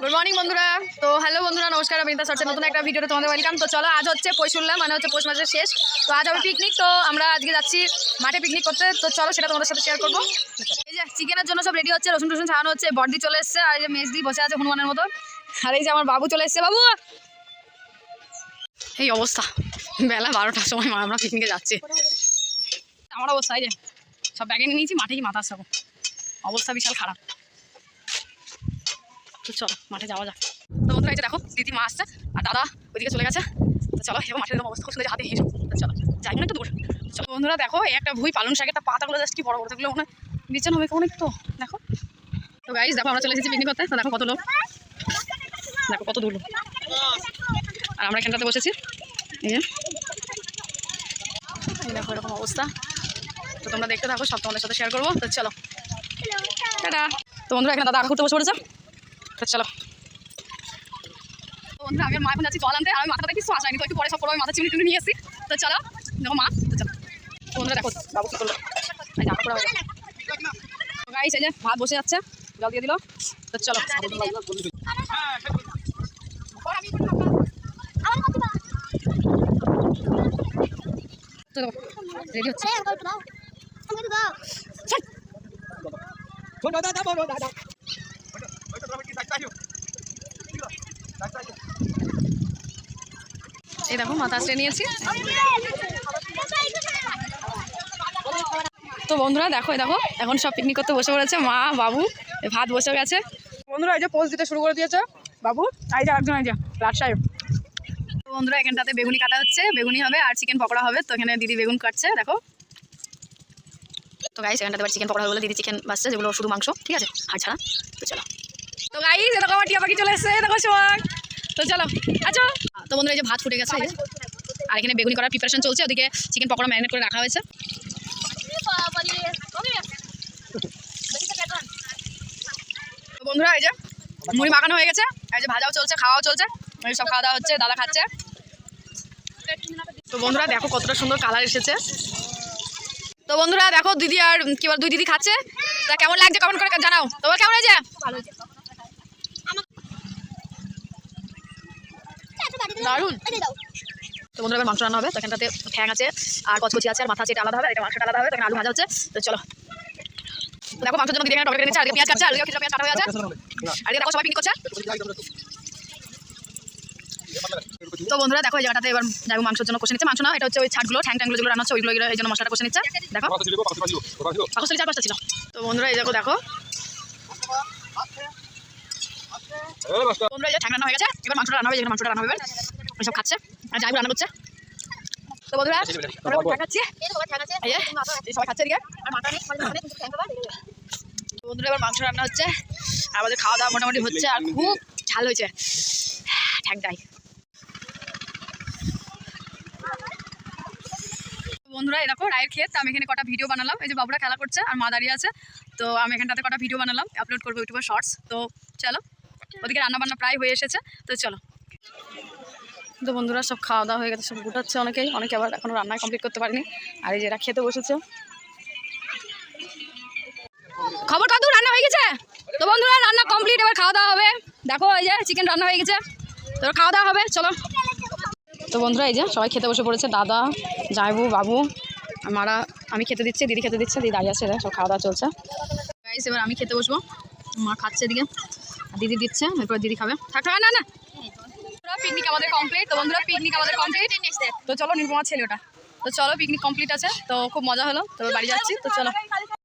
Good morning বন্ধুরা। তো hello বন্ধুরা, নমস্কার, আমি সরকার নতুন একটা ভিডিওতে তোমাদের ওয়েলকাম তো চলো, আজ হচ্ছে পৌষ শুনলাম মানে হচ্ছে পৌষ মাসের শেষ। তো আজ হবে পিকনিক তো আমরা আজকে যাচ্ছি মাঠে পিকনিক করতে। তো চলো, সেটা তোমাদের সাথে শেয়ার করব। এই যে চিকেনের জন্য সব রেডি হচ্ছে, রসুন টসুন ছাড়ানো হচ্ছে, বর্দি চলে এসছে, আর এই যে মেজদি বসে আছে হনুমানের মতো। আর এই যে আমার বাবু চলে এসছে, বাবু! এই অবস্থা, বেলা বারোটার সময় আমরা পিকনিকে যাচ্ছি। আমার অবস্থা, এই যে, সব ব্যাগে নিয়ে নিয়েছি, মাঠে কি মাথা সব অবস্থা বিশাল খারাপ। চলো, মাঠে যাওয়া যাক। তো বন্ধুরা, এই যে দেখো দিদি মা আসছে, আর দাদা ওইদিকে চলে গেছে। তো চলো, এবার মাঠের অবস্থা, খুব সুন্দর হাতে হেসো চলো। যাই না একটু দূর চলো, বন্ধুরা, দেখো একটা ভুই পালন শাকের একটা পাতাগুলো জাস্ট কি বড় বড় থাকলে মনে হবে অনেক তো দেখো। তো গাইজ দেখো, আমরা চলে এসেছি পিকনিক করতে। দেখো কত লোক। দেখো কত দূর আর আমরা এখানটাতে বসেছি। এই দেখো, এরকম অবস্থা। তো তোমরা দেখতে থাকো, সব তোমাদের সাথে শেয়ার করব। তো চলো। টাটা। তো বন্ধুরা, এখানে দাদা আঁকা করতে বসে পড়েছে। তো চলো। বন্ধুরা আমি মা এখন যাচ্ছি জল আনতে আমি মাথাটা কিছু আসায়নি তো একটু পরে সব পরে মাথা চিমনি নিয়ে এসেছি তো চলো দেখো মা তো চলো। বন্ধুরা দেখো বাবু কী করল? হয়ে গাইস এই যে ভাত বসে যাচ্ছে জল দিয়ে দিল। তো চলো রেডি হচ্ছে। এই দেখো মাথা আসলে নিয়েছি। তো বন্ধুরা দেখো দেখো এখন সব পিকনিক করতে বসে পড়েছে মা বাবু ভাত বসে গেছে। বন্ধুরা এই যে পোজ দিতে শুরু করে দিয়েছে বাবু এই যে একজন এই যে লাট সাহেব। তো বন্ধুরা এখানটাতে বেগুনি কাটা হচ্ছে বেগুনি হবে আর চিকেন পকোড়া হবে তো এখানে দিদি বেগুন কাটছে দেখো। তো গাইস এখানটাতে চিকেন পকোড়া বলে দিদি চিকেন বাসছে যেগুলো শুধু মাংস ঠিক আছে? হাড় ছাড়া তো চলো। তো গাইস দেখো আমার টিয়া পাখি চলে এসছে? দেখো সবাই। তো চলো আচ্ছা তো বন্ধুরা, এই যে ভাত ফুটে গেছে আর এখানে বেগুনি করার প্রিপারেশন চলছে, ওদিকে চিকেন পকোড়া ম্যারিনেট করে রাখা হয়েছে। বন্ধুরা, এই যে মুড়ি মাখানো হয়ে গেছে, এই যে ভাজাও চলছে, খাওয়াও চলছে সব খাওয়া দাওয়া হচ্ছে, দাদা খাচ্ছে। তো বন্ধুরা, দেখো কতটা সুন্দর কালার এসেছে। তো বন্ধুরা, দেখো দিদি আর, কি বল, দুই দিদি খাচ্ছে। তা কেমন লাগছে? কমেন্ট করে জানাও। তোমার কেমন হয়েছে? দারুণ। তো বন্ধুরা, এবার মাংস রান্না হবে তো এখানটাতে ঠ্যাং আছে, আর কচকচি আছে, আর মাথা আছে, এটা আলাদা হবে এটা মাংসটা আলাদা হবে তখন আলু ভাজা হচ্ছে, তো চলো। দেখো, মাংসের জন্য এখানে টমেটো নিচ্ছে আর পেঁয়াজ কাটছে আর কিছু পেঁয়াজ কাটা হয়ে আছে। আর দেখো, সবাই পিকনিক করছে। তো বন্ধুরা, দেখো, এই জায়গাটাতে এবার যাব মাংসের জন্য কষে নিচ্ছে। মাংস না, এটা হচ্ছে ওই ছাটগুলো, ঠ্যাং ট্যাংগুলো যেগুলো রান্না হচ্ছে, ওইগুলো এই জন্য মশলাটা কষে নিচ্ছে। দেখো। পাকস্থলী চার পাঁচটা ছিল। তো বন্ধুরা, এই দেখো দেখো। বন্ধুরা, এই যে ঠ্যাং রান্না হয়ে গেছে, এবার মাংসটা রান্না হবে, যেখানে মাংসটা রান্না হবে। সব খাচ্ছে আর যাই রান্না করছে তো বন্ধুরা ঠ্যাং খাচ্ছি সবাই এদিকে। বন্ধুরা এবার মাংস রান্না হচ্ছে। আমাদের খাওয়া দাওয়া মোটামুটি হচ্ছে আর খুব ঝাল হয়েছে। ঠ্যাংটাই বন্ধুরা এরকম রায়ের ক্ষেত। তো আমি এখানে কটা ভিডিও বানালাম। এই যে বাবুরা খেলা করছে আর মা দাঁড়িয়ে আছে। তো আমি এখানটাতে কটা ভিডিও বানালাম। আপলোড করব ইউটিউবে শর্টস তো চলো ওদিকে রান্না বান্না প্রায় হয়ে এসেছে। তো চলো। তো বন্ধুরা সব খাওয়া দাওয়া হয়ে গেছে সব গুটাচ্ছে অনেকেই। অনেকে আবার এখনও রান্না কমপ্লিট করতে পারেনি। আর এই যে এরা খেতে বসেছে। খবর কত রান্না হয়ে গেছে? তো বন্ধুরা রান্না কমপ্লিট এবার খাওয়া দাওয়া হবে। দেখো এই যে চিকেন রান্না হয়ে গেছে। তো খাওয়া দাওয়া হবে চলো। তো বন্ধুরা এই যে সবাই খেতে বসে পড়েছে দাদা জাইবু বাবু মারা আমি খেতে দিচ্ছি দিদি খেতে দিচ্ছে দিদি দাঁড়িয়ে আছে সব খাওয়া দাওয়া চলছে। এবার আমি খেতে বসবো মা খাচ্ছে এদিকে দিদি দিচ্ছে এরপর দিদি খাবে। থাক, না না। পিকনিক আমাদের কমপ্লিট তো বন্ধুরা পিকনিক আমাদের কমপ্লিট তো চলো নির্মমা ছেলে ওটা তো চলো পিকনিক কমপ্লিট আছে, তো খুব মজা হলো, তো বাড়ি যাচ্ছি, তো চলো।